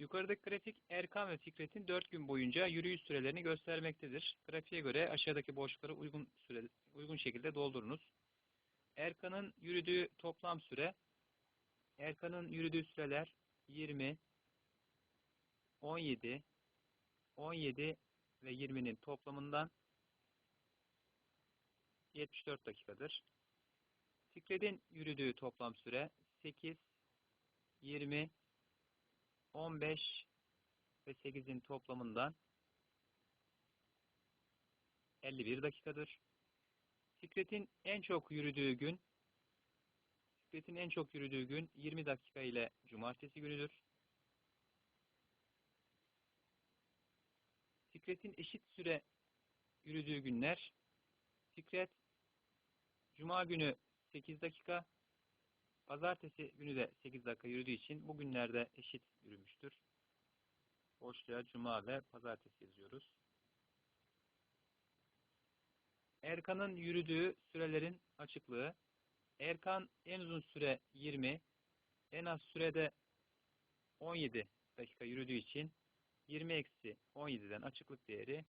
Yukarıdaki grafik Erkan ve Fikret'in 4 gün boyunca yürüyüş sürelerini göstermektedir. Grafiğe göre aşağıdaki boşlukları uygun süre, uygun şekilde doldurunuz. Erkan'ın yürüdüğü toplam süre Erkan'ın yürüdüğü süreler 20 17 17 ve 20'nin toplamından 74 dakikadır. Fikret'in yürüdüğü toplam süre 8 20 15 ve 8'in toplamından 51 dakikadır. Fikret'in en çok yürüdüğü gün Fikret'in en çok yürüdüğü gün 20 dakika ile cumartesi günüdür. Fikret'in eşit süre yürüdüğü günler Fikret Cuma günü 8 dakika Pazartesi günü de 8 dakika yürüdüğü için bu günlerde eşit yürümüştür. Boşluğa Cuma ve Pazartesi yazıyoruz. Erkan'ın yürüdüğü sürelerin açıklığı. Erkan en uzun süre 20, en az sürede 17 dakika yürüdüğü için 20 eksi 17'den açıklık değeri